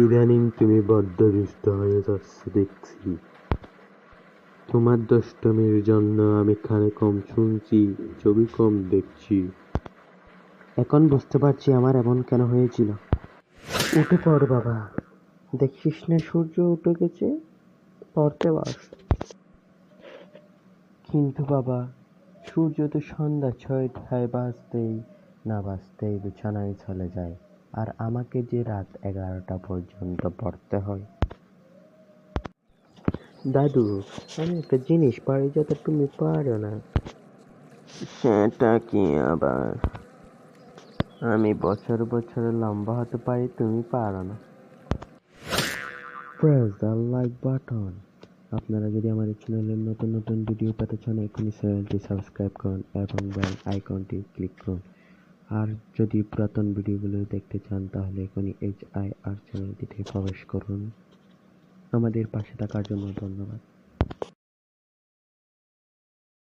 ইদানিং তুমি বড্ড দুষ্ট হয়ে যাচ্ছ, দেখছি। তোমার দুষ্টমির জন্য আমি কানে কম শুনছি, ছবি কম দেখছি। এখন বুঝতে পারছি আমার এমন কেন হয়েছিল। উঠে পড় বাবা। দেখছিস না সূর্য উঠে গেছে? পড়তে বাস। কিন্তু বাবা, সূর্য তো সন্ধ্যা ছয়টায় বাজতেই, না বাজতেই বিছানায় চলে যায়। আর আমাকে যে রাত এগারোটা পর্যন্ত পড়তে হয়। দাদু, আমি একটা জিনিস পারি যাতে তুমি পারো না। সেটা কি আবার? আমি বছর বছর লম্বা হতে পারি, তুমি পারো না। প্রেস দ্য লাইক বাটন আপনারা যদি আমার চ্যানেলের নতুন নতুন ভিডিও পেতে চান, এখনই চ্যানেলটি সাবস্ক্রাইব করুন এবং বেল আইকনটি ক্লিক করুন। আর যদি পুরাতন ভিডিওগুলো দেখতে চান, তাহলে এখনই এইচ আই আর চ্যানেলটিতে প্রবেশ করুন। আমাদের পাশে থাকার জন্য ধন্যবাদ।